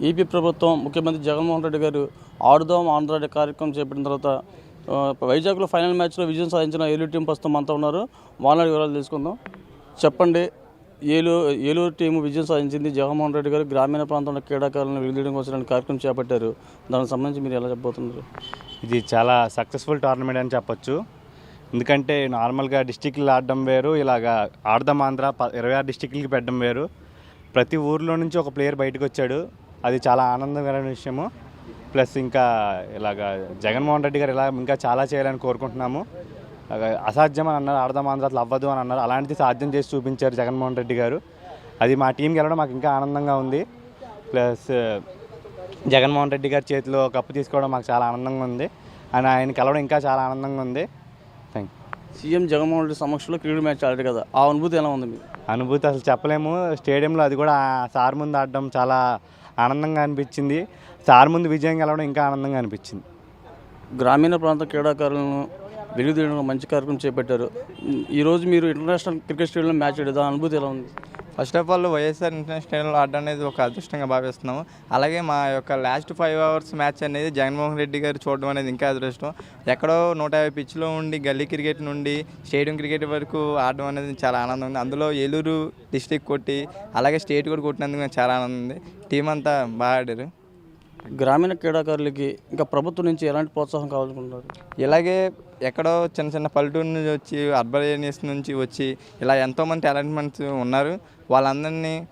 AP ప్రభుత్వం ముఖ్యమంత్రి జగన్మోహన్ రెడ్డి గారు ఆడుదాం ఆంధ్ర కార్యక్రమం చేపట్టిన తర్వాత వైజాగ్లో ఫైనల్ మ్యాచ్లో విజయం సాధించిన ఏలూరు టీం ప్రస్తుతం మనతో ఉన్నారు. వాళ్ళ వివరాలు తెలుసుకుందాం. చెప్పండి ఏలూరు ఏలూరు టీం విజయం సాధించింది జగన్మోహన్ రెడ్డి గారు. గ్రామీణ ప్రాంతంలో క్రీడాకారులను విలుదీయడం కోసం కార్యక్రమం చేపట్టారు. దానికి సంబంధించి మీరు ఎలా చెప్పబోతున్నారు? ఇది చాలా సక్సెస్ఫుల్ టోర్నమెంట్ అని చెప్పొచ్చు. ఎందుకంటే నార్మల్గా డిస్టిక్లు ఆడడం వేరు ఇలాగా ఆడదాం ఆంధ్ర ప- ఇరవై ఆరు డిస్టిక్లకి పెట్టడం వేరు. ప్రతి ఊర్లో నుంచి ఒక ప్లేయర్ బయటకు వచ్చాడు. అది చాలా ఆనందకరమైన విషయము. ప్లస్ ఇంకా ఇలాగా జగన్మోహన్ రెడ్డి గారు ఇలా ఇంకా చాలా చేయాలని కోరుకుంటున్నాము. అసాధ్యం అని అన్నారు ఆడదాం ఆంధ్ర అసలు అవ్వదు అని అన్నారు. అలాంటిది సాధ్యం చేసి చూపించారు జగన్మోహన్ రెడ్డి గారు. అది మా టీంకి వెళ్ళడం మాకు ఇంకా ఆనందంగా ఉంది. ప్లస్ జగన్మోహన్ రెడ్డి గారి చేతిలో కప్పు తీసుకోవడం మాకు చాలా ఆనందంగా ఉంది. అండ్ ఆయన కలవడం ఇంకా చాలా ఆనందంగా ఉంది. థ్యాంక్ సీఎం జగన్మోహన్ రెడ్డి సమక్షంలో క్రీడా మ్యాచ్ ఆడారు కదా ఆ అనుభూతి ఎలా ఉంది మీకు? అనుభూతి అసలు చెప్పలేము. స్టేడియంలో అది కూడా సార్ ముందు ఆడడం చాలా ఆనందంగా అనిపించింది. సార్ ముందు విజయం గెలవడం ఇంకా ఆనందంగా అనిపించింది. గ్రామీణ ప్రాంత క్రీడాకారులను వెలుగుదీయడంలో మంచి కార్యక్రమం చేపట్టారు. ఈరోజు మీరు ఇంటర్నేషనల్ క్రికెట్ స్టేడియంలో మ్యాచ్ ఆడేదా అనుభూతి ఎలా ఉంది? First of all YSR international స్టేడియంలో ఆడడం అనేది ఒక అదృష్టంగా భావిస్తున్నాము. అలాగే మా యొక్క లాస్ట్ ఫైవ్ అవర్స్ మ్యాచ్ అనేది జగన్మోహన్ రెడ్డి గారు చూడడం అనేది ఇంకా అదృష్టం. ఎక్కడో నూట యాభై పిచ్లో ఉండి గల్లీ క్రికెట్ నుండి స్టేడియం క్రికెట్ వరకు ఆడడం అనేది చాలా ఆనందం ఉంది. అందులో ఏలూరు డిస్టిక్ కొట్టి అలాగే స్టేట్ కూడా కొట్టినందుకు నాకు చాలా ఆనందం ఉంది. టీం అంతా బాగా ఆడారు. గ్రామీణ క్రీడాకారులకి ఇంకా ప్రభుత్వం నుంచి ఎలాంటి ప్రోత్సాహం కావాలనుకుంటున్నారు? ఇలాగే ఎక్కడో చిన్న చిన్న పల్లెటూరు నుంచి వచ్చి అర్బన్ ఏరియాస్ నుంచి వచ్చి ఇలా ఎంతోమంది టాలెంట్ ఉన్నారు. వాళ్ళందరినీ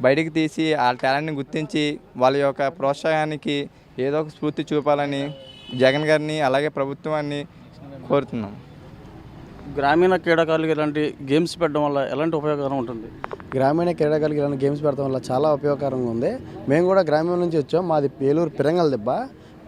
బయటికి తీసి ఆ టాలెంట్ని గుర్తించి వాళ్ళ యొక్క ప్రోత్సాహానికి ఏదో ఒక స్ఫూర్తి చూపాలని జగన్ గారిని అలాగే ప్రభుత్వాన్ని కోరుతున్నాం. గ్రామీణ క్రీడాకారులకి ఇలాంటి గేమ్స్ పెట్టడం వల్ల ఎలాంటి ఉపయోగకరం ఉంటుంది? గ్రామీణ క్రీడాకారులకి ఇలాంటి గేమ్స్ పెడతాం వల్ల చాలా ఉపయోగకరంగా ఉంది. మేము కూడా గ్రామీణ నుంచి వచ్చాం. మాది ఏలూరు పిరంగల దెబ్బ.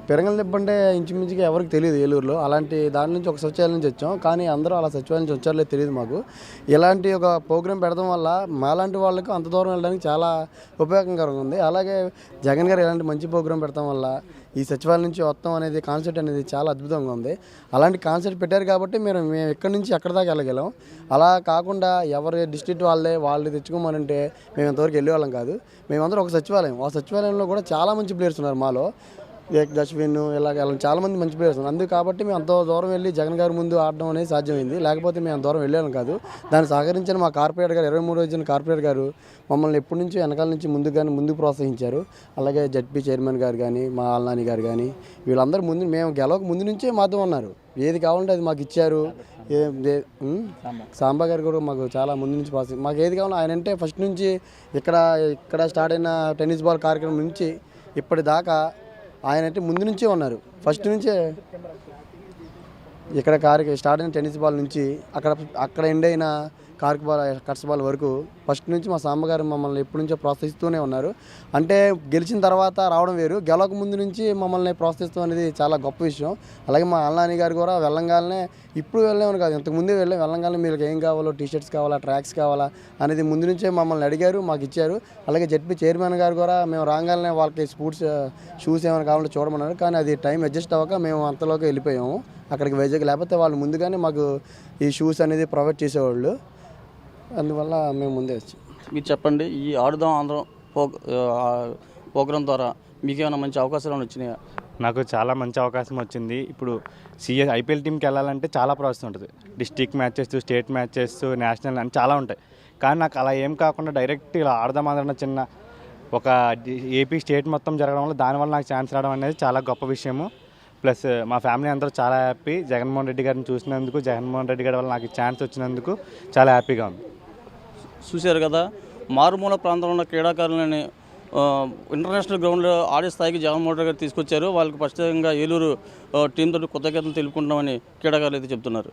పిరంగల దెబ్బ అంటే ఇంచుమించుగా ఎవరికి తెలియదు ఏలూరులో. అలాంటి దాని నుంచి ఒక సచివాలయం నుంచి వచ్చాం. కానీ అందరూ అలా సచివాలయం నుంచి వచ్చారో తెలియదు మాకు. ఇలాంటి ఒక ప్రోగ్రాం పెడడం వల్ల మాలాంటి వాళ్ళకు అంత దూరం వెళ్ళడానికి చాలా ఉపయోగకరంగా ఉంది. అలాగే జగన్ గారు ఇలాంటి మంచి ప్రోగ్రాం పెడతాం వల్ల ఈ సచివాలయం నుంచి వస్తాం అనేది కాన్సెప్ట్ అనేది చాలా అద్భుతంగా ఉంది. అలాంటి కాన్సెప్ట్ పెట్టారు కాబట్టి మీరు మేము ఎక్కడి నుంచి ఎక్కడి దాకా వెళ్ళగలం. అలా కాకుండా ఎవరి డిస్ట్రిక్ట్ వాళ్ళే వాళ్ళు తెచ్చుకోమనంటే మేము ఇంతవరకు వెళ్ళేవాళ్ళం కాదు. మేమందరం ఒక సచివాలయం. ఆ సచివాలయంలో కూడా చాలా మంచి ప్లేయర్స్ ఉన్నారు మాలో. ఏక్ డస్ట్బిన్ ఇలాగ ఇలా చాలామంది మంచి ప్లేయర్స్ ఉన్నారు అందుకు కాబట్టి మేము అంత దూరం వెళ్ళి జగన్ గారి ముందు ఆడడం అనేది సాధ్యమైంది. లేకపోతే మేము అంత దూరం వెళ్ళాను కాదు. దాన్ని సహకరించిన మా కార్పొరేటర్ గారు ఇరవై మూడు వచ్చిన కార్పొరేటర్ గారు మమ్మల్ని ఎప్పటి నుంచి వెనకాల నుంచి ముందుకు కానీ ముందుకు ప్రోత్సహించారు. అలాగే జడ్పీ చైర్మన్ గారు కానీ మా ఆల్నాని గారు కానీ వీళ్ళందరూ ముందు మేము గెలవక ముందు నుంచే మాతో ఉన్నారు. ఏది కావాలంటే అది మాకు ఇచ్చారు. సాంబా గారు కూడా మాకు చాలా ముందు నుంచి ప్రోత్సహి మాకు ఏది కావాలో ఆయన అంటే ఫస్ట్ నుంచి ఇక్కడ ఇక్కడ స్టార్ట్ అయిన టెన్నిస్ బాల్ కార్యక్రమం నుంచి ఇప్పటిదాకా ఆయన అంటే ముందు నుంచే ఉన్నారు. ఫస్ట్ నుంచే. ఇక్కడ కారు స్టార్ట్ అయిన టెన్నిస్ బాల్ నుంచి అక్కడ అక్కడ ఎండ్ అయిన కార్క్ బాల్ కట్స్ బాల్ వరకు ఫస్ట్ నుంచి మా సాంబగారు మమ్మల్ని ఎప్పటి నుంచో ప్రోత్సహిస్తూనే ఉన్నారు. అంటే గెలిచిన తర్వాత రావడం వేరు. గెలవక ముందు నుంచి మమ్మల్ని ప్రోత్సహిస్తూ అనేది చాలా గొప్ప విషయం. అలాగే మా అల్లాని గారు కూడా వెళ్ళంగానే ఇప్పుడు వెళ్ళామని కాదు ఇంతకుముందే వెళ్ళాం. వెళ్ళంగానే మీకు ఏం కావాలో టీ షర్ట్స్ కావాలా ట్రాక్స్ కావాలా అనేది ముందు నుంచే మమ్మల్ని అడిగారు మాకు ఇచ్చారు. అలాగే జడ్పీ చైర్మన్ గారు కూడా మేము రాగానే వాళ్ళకి స్పోర్ట్స్ షూస్ ఏమైనా కావాలంటే చూడమన్నారు. కానీ అది టైం అడ్జస్ట్ అవ్వక మేము అంతలోకి వెళ్ళిపోయాము. అక్కడికి వైజాగ్ లేకపోతే వాళ్ళు ముందుగానే మాకు ఈ షూస్ అనేది ప్రొవైడ్ చేసేవాళ్ళు. అందువల్ల మేము ముందే వచ్చాం. మీరు చెప్పండి ఈ ఆడుదాం ఆంధ్రం ప్రోగ్రాం ద్వారా మీకేమైనా మంచి అవకాశాలు వచ్చినాయా? నాకు చాలా మంచి అవకాశం వచ్చింది. ఇప్పుడు సిఎస్ ఐపీఎల్ టీంకి వెళ్ళాలంటే చాలా ప్రాసెస్ ఉంటుంది. District matches state matches national అని చాలా ఉంటాయి. కానీ నాకు అలా ఏం కాకుండా డైరెక్ట్ ఇలా ఆడదాం ఆడడం చిన్న ఒక ఏపీ స్టేట్ మొత్తం జరగడం వల్ల దానివల్ల నాకు ఛాన్స్ రావడం అనేది చాలా గొప్ప విషయము. ప్లస్ మా ఫ్యామిలీ అందరూ చాలా హ్యాపీ. జగన్మోహన్ రెడ్డి గారిని చూసినందుకు జగన్మోహన్ రెడ్డి గారి వల్ల నాకు ఛాన్స్ వచ్చినందుకు చాలా హ్యాపీగా ఉంది. చూశారు కదా మారుమూల ప్రాంతంలో ఉన్న క్రీడాకారులని ఇంటర్నేషనల్ గ్రౌండ్లో ఆడే స్థాయికి జగన్మోహన్ రెడ్డి గారు తీసుకొచ్చారు. వాళ్ళకి ప్రత్యేకంగా ఏలూరు టీంతో కృతజ్ఞతలు తెలుపుకుంటామని క్రీడాకారులు అయితే చెప్తున్నారు.